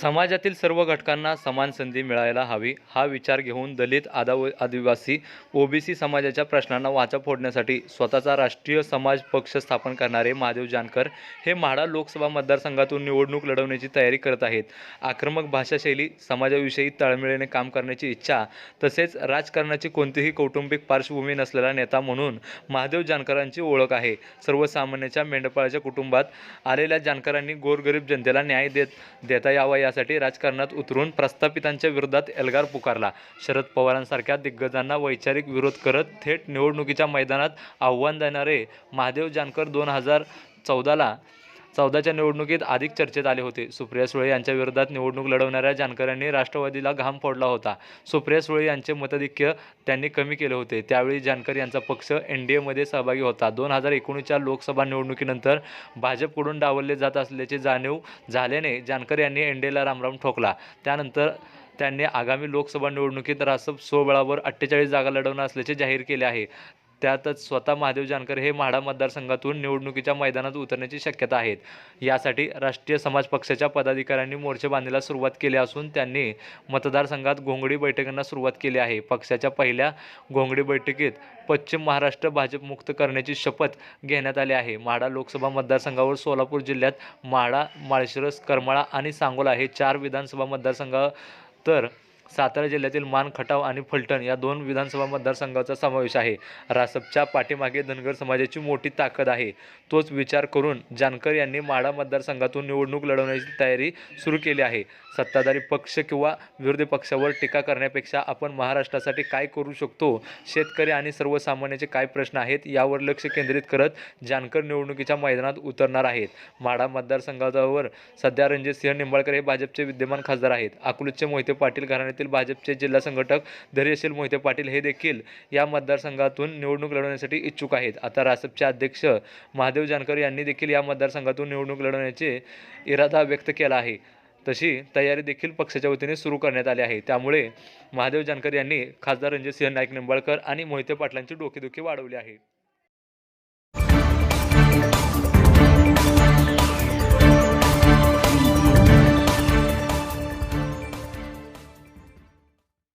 समाजातील सर्व घटकांना समान संधी मिळायला हवी हा विचार घेऊन दलित आदाव आदिवासी ओबीसी समाजाच्या प्रश्नांना वाचा फोडण्यासाठी स्वतःचा राष्ट्रीय समाज पक्ष स्थापन करणारे महादेव जानकर हे म्हाडा लोकसभा मतदारसंघातून निवडणूक लढवण्याची तयारी करत आहेत. आक्रमक भाषाशैली समाजाविषयी तळमळीने काम करण्याची इच्छा तसेच राजकारणाची कोणतीही कौटुंबिक पार्श्वभूमी नसलेला नेता म्हणून महादेव जानकरांची ओळख आहे. सर्वसामान्याच्या मेंढपाळाच्या कुटुंबात आलेल्या जानकरांनी गोरगरीब जनतेला न्याय देत देता यावा यासाठी राजकारणात उतरून प्रस्थापितांच्या विरोधात एल्गार पुकारला. शरद पवारांसारख्या दिग्गजांना वैचारिक विरोध करत थेट निवडणुकीच्या मैदानात आव्हान देणारे महादेव जानकर दोन हजार चौदाला चौदाच्या निवडणुकीत अधिक चर्चेत आले होते. सुप्रिया सुळे यांच्या विरोधात निवडणूक लढवणाऱ्या जानकरांनी राष्ट्रवादीला घाम फोडला होता. सुप्रिया सुळे यांचे मतधिक्य त्यांनी कमी केले होते. त्यावेळी जानकर यांचा पक्ष एन डी एमध्ये सहभागी होता. दोन हजार एकोणीसच्या लोकसभा निवडणुकीनंतर भाजपकडून डावलले जात असल्याचे जाणीव झाल्याने जानकर यांनी एन डी एला रामराम ठोकला. त्यानंतर त्यांनी आगामी लोकसभा निवडणुकीत रासप सोबळावर अठ्ठेचाळीस जागा लढवणार असल्याचे जाहीर केले आहे. त्यातच स्वतः महादेव जानकर हे म्हाडा मतदारसंघातून निवडणुकीच्या मैदानात उतरण्याची शक्यता आहेत. यासाठी राष्ट्रीय समाज पक्षाच्या पदाधिकाऱ्यांनी मोर्चे बांधण्याला सुरुवात केली असून त्यांनी मतदारसंघात घोंगडी बैठकांना सुरुवात केली आहे. पक्षाच्या पहिल्या घोंगडी बैठकीत पश्चिम महाराष्ट्र भाजपमुक्त करण्याची शपथ घेण्यात आली आहे. म्हाडा लोकसभा मतदारसंघावर सोलापूर जिल्ह्यात म्हाडा माळशिरस करमाळा आणि सांगोला हे चार विधानसभा मतदारसंघ तर सातारा जिल्ह्यातील मान खटाव आणि फलटण या दोन विधानसभा मतदारसंघाचा समावेश आहे. रासपच्या पाठीमागे धनगर समाजाची मोठी ताकद आहे. तोच विचार करून जानकर यांनी माढा मतदारसंघातून निवडणूक लढवण्याची तयारी सुरू केली आहे. सत्ताधारी पक्ष किंवा विरोधी पक्षावर टीका करण्यापेक्षा आपण महाराष्ट्रासाठी काय करू शकतो? शेतकरी आणि सर्वसामान्याचे काय प्रश्न आहेत? यावर लक्ष केंद्रित करत जानकर निवडणुकीच्या मैदानात उतरणार आहेत. माढा मतदारसंघावर सध्या रणजित सिंह निंबाळकर हे भाजपचे विद्यमान खासदार आहेत. अकलूजचे मोहिते पाटील घराण्यातील भाजपचे जिल्हा संघटक धैर्यशील मोहिते पाटील हे देखील या मतदारसंघातून निवडणूक लढवण्यासाठी इच्छुक आहेत. आता रासपचे अध्यक्ष महादेव जानकर यांनी देखील या मतदारसंघातून निवडणूक लढवण्याचे इरादा व्यक्त केला आहे. तशी तयारी देखील पक्षाच्या वतीने सुरू करण्यात आली आहे. त्यामुळे महादेव जानकर यांनी खासदार रणजितसिंह नाईक निंबाळकर आणि मोहिते पाटलांची डोकेदुखी वाढवली आहे.